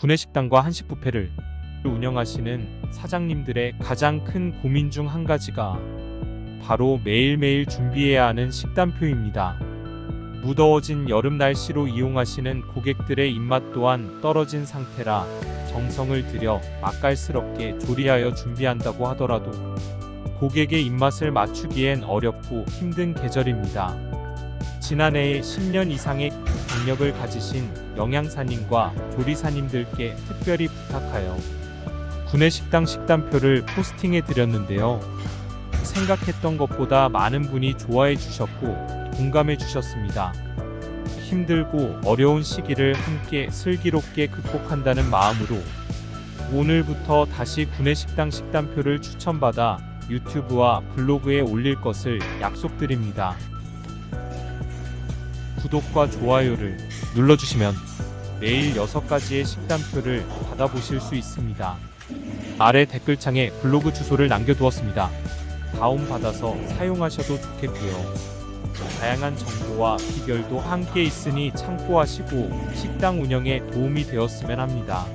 구내식당과 한식 뷔페를 운영하시는 사장님들의 가장 큰 고민 중 한 가지가 바로 매일매일 준비해야 하는 식단표입니다. 무더워진 여름 날씨로 이용하시는 고객들의 입맛 또한 떨어진 상태라 정성을 들여 맛깔스럽게 조리하여 준비한다고 하더라도 고객의 입맛을 맞추기엔 어렵고 힘든 계절입니다. 지난해에 10년 이상의 경력을 가지신 영양사님과 조리사님들께 특별히 부탁하여 구내식당 식단표를 포스팅해 드렸는데요. 생각했던 것보다 많은 분이 좋아해 주셨고 공감해 주셨습니다. 힘들고 어려운 시기를 함께 슬기롭게 극복한다는 마음으로 오늘부터 다시 구내식당 식단표를 추천받아 유튜브와 블로그에 올릴 것을 약속드립니다. 구독과 좋아요를 눌러주시면 매일 6가지의 식단표를 받아보실 수 있습니다. 아래 댓글창에 블로그 주소를 남겨두었습니다. 다운받아서 사용하셔도 좋겠고요. 다양한 정보와 비결도 함께 있으니 참고하시고 식당 운영에 도움이 되었으면 합니다.